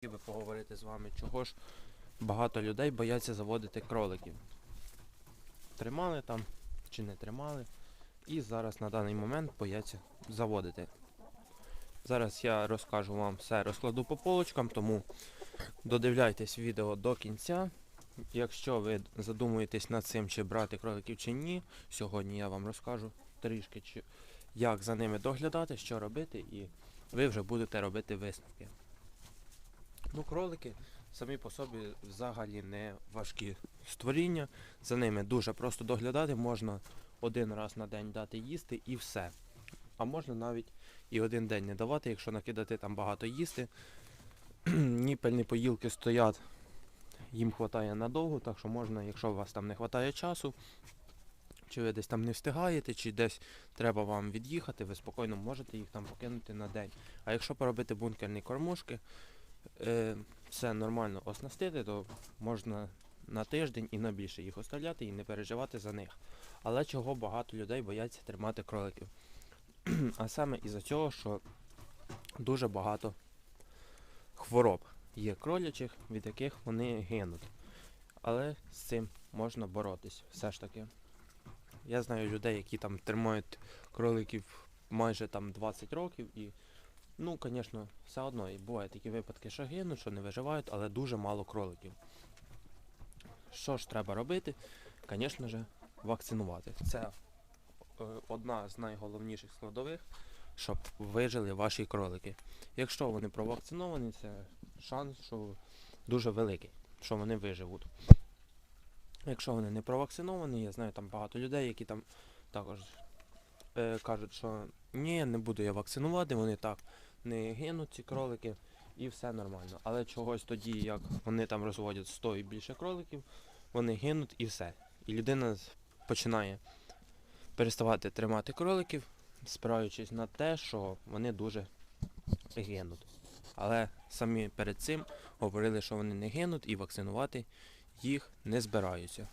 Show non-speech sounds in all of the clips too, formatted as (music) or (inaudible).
хотів би поговорити з вами, чого ж багато людей бояться заводити кроликів. Тримали там чи не тримали, і зараз на даний момент бояться заводити. Зараз я розкажу вам все, розкладу по полочкам, тому додивляйтесь відео до кінця. Якщо ви задумуєтесь над цим, чи брати кроликів чи ні, сьогодні я вам розкажу трішки, як за ними доглядати, що робити, і ви вже будете робити висновки. Ну, кролики самі по собі взагалі не важкі створіння. За ними дуже просто доглядати, можна один раз на день дати їсти і все. А можна навіть і один день не давати, якщо накидати там багато їсти. (clears throat) Ніпельні поїлки стоять, їм вистачає надовго, так що можна, якщо у вас там не вистачає часу, чи ви десь там не встигаєте, чи десь треба вам від'їхати, ви спокійно можете їх там покинути на день. А якщо поробити бункерні кормушки, е, все нормально оснастити, то можна на тиждень і на більше їх оставляти і не переживати за них. Але чого багато людей бояться тримати кроликів? (clears throat) а саме із-за цього, що дуже багато хвороб є кролячих, від яких вони гинуть. Але з цим можна боротись все ж таки. Я знаю людей, які там тримають кроликів майже там 20 років і Ну, звісно, все одно і бувають такі випадки, що гинуть, що не виживають, але дуже мало кроликів. Що ж треба робити? Звісно ж, вакцинувати. Це е, одна з найголовніших складових, щоб вижили ваші кролики. Якщо вони провакциновані, це шанс, що дуже великий, що вони виживуть. Якщо вони не провакциновані, я знаю там багато людей, які там також е, кажуть, що ні, не буду я вакцинувати, вони так не гинуть ці кролики і все нормально. Але чогось тоді, як вони там розводять 100 і більше кроликів, вони гинуть і все. І людина починає переставати тримати кроликів, спираючись на те, що вони дуже гинуть. Але самі перед цим говорили, що вони не гинуть і вакцинувати їх не збираються.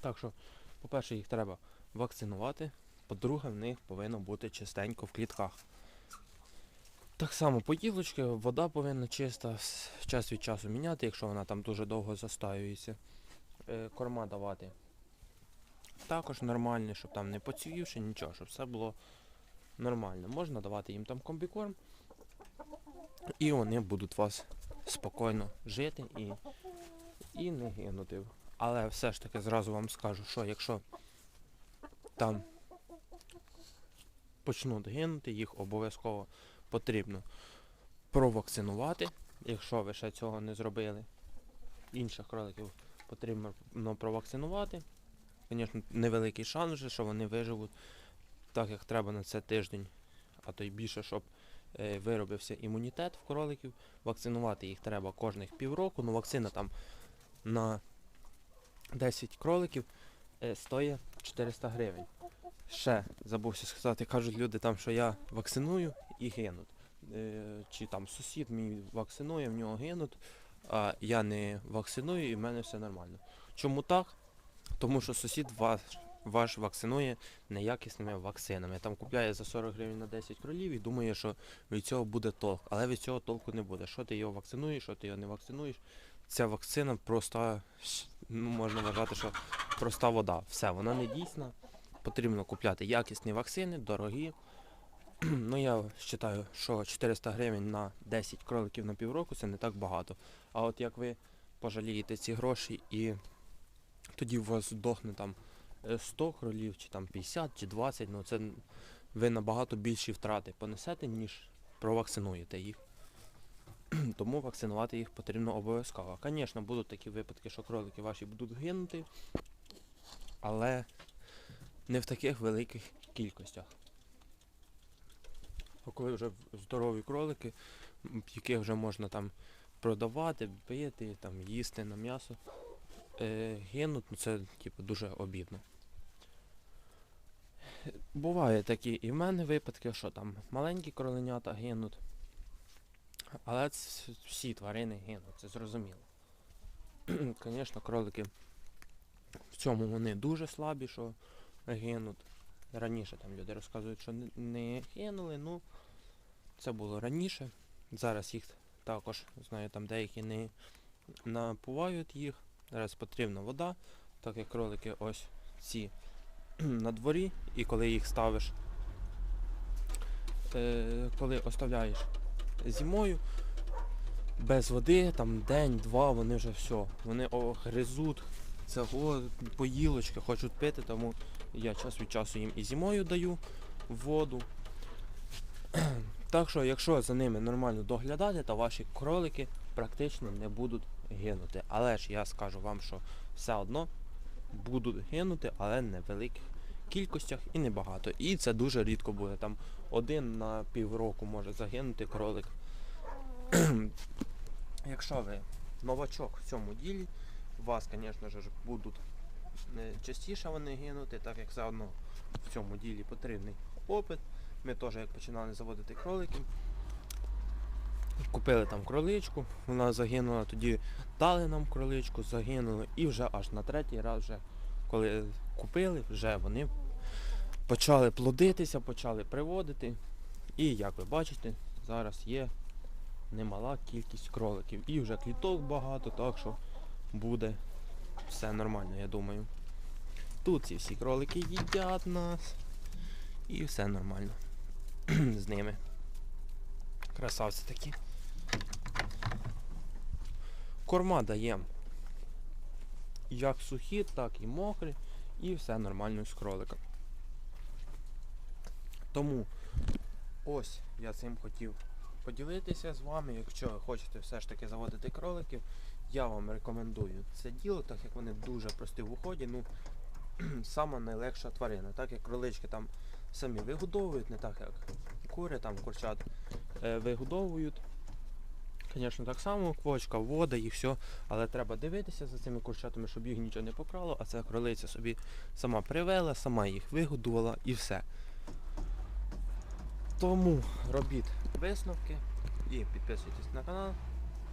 Так що, по-перше, їх треба вакцинувати, по-друге, в них повинно бути чистенько в клітках. Так само поїлочки, вода повинна чиста, час від часу міняти, якщо вона там дуже довго застаюється. Е, корма давати. Також нормальні, щоб там не поцвівши, нічого, щоб все було нормально. Можна давати їм там комбікорм, і вони будуть вас спокійно жити і, і не гинути. Але все ж таки зразу вам скажу, що якщо там почнуть гинути, їх обов'язково потрібно провакцинувати, якщо ви ще цього не зробили. Інших кроликів потрібно ну, провакцинувати. Звісно, невеликий шанс, вже, що вони виживуть так, як треба на це тиждень, а то й більше, щоб е, виробився імунітет в кроликів. Вакцинувати їх треба кожних півроку. Ну, вакцина там на 10 кроликів е, стоїть 400 гривень. Ще забувся сказати, кажуть люди там, що я вакциную і гинуть. Е, чи там сусід мій вакцинує, в нього гинуть, а я не вакциную і в мене все нормально. Чому так? Тому що сусід ваш, ваш вакцинує неякісними вакцинами. Там купляє за 40 гривень на 10 кролів і думає, що від цього буде толк. Але від цього толку не буде. Що ти його вакцинуєш, що ти його не вакцинуєш. Ця вакцина проста, ну можна вважати, що проста вода. Все, вона не дійсна. Потрібно купляти якісні вакцини, дорогі. (clears throat) ну я вважаю, що 400 гривень на 10 кроликів на півроку це не так багато. А от як ви пожалієте ці гроші і тоді у вас здохне там е, 100 кролів, чи там 50, чи 20, ну це ви набагато більші втрати понесете, ніж провакцинуєте їх. (clears throat) Тому вакцинувати їх потрібно обов'язково. Звісно, будуть такі випадки, що кролики ваші будуть гинути, але не в таких великих кількостях. А коли вже здорові кролики, яких вже можна там продавати, бити, там, їсти на м'ясо, е, гинуть, ну це типу, дуже обідно. Буває такі і в мене випадки, що там маленькі кроленята гинуть. Але ц- всі тварини гинуть, це зрозуміло. (clears throat) Звісно, кролики в цьому вони дуже слабі, що гинуть. Раніше там люди розказують, що не- гинули, ну це було раніше. Зараз їх також знаю, там деякі не напувають їх. Зараз потрібна вода, так як кролики ось ці (clears throat) на дворі, і коли їх ставиш, е, коли оставляєш зимою, без води, там день-два, вони вже все. Вони о, гризуть цього поїлочки, хочуть пити, тому я час від часу їм і зимою даю воду. Так що, якщо за ними нормально доглядати, то ваші кролики практично не будуть гинути. Але ж я скажу вам, що все одно будуть гинути, але не в великих кількостях і небагато. І це дуже рідко буде. Там один на півроку може загинути кролик. Якщо ви новачок в цьому ділі, вас, звісно ж, будуть частіше вони гинути, так як все одно в цьому ділі потрібний опит. Ми теж як починали заводити кроликів. Купили там кроличку, вона загинула, тоді дали нам кроличку, загинули і вже аж на третій раз, вже, коли купили, вже вони почали плодитися, почали приводити. І як ви бачите, зараз є немала кількість кроликів. І вже кліток багато, так що буде все нормально, я думаю. Тут ці всі кролики їдять нас. І все нормально (clears throat) з ними. Красавці такі. Корма даємо як сухі, так і мокрі, і все нормально з кроликом. Тому ось я цим хотів поділитися з вами. Якщо ви хочете все ж таки заводити кроликів, я вам рекомендую це діло, так як вони дуже прості в уході. Ну, (clears throat) сама найлегша тварина, так як кролички там самі вигодовують, не так як кури, там курчат е, вигодовують. Звісно, так само, квочка, вода і все, але треба дивитися за цими курчатами, щоб їх нічого не покрало, а ця кролиця собі сама привела, сама їх вигодувала і все. Тому робіть висновки і підписуйтесь на канал.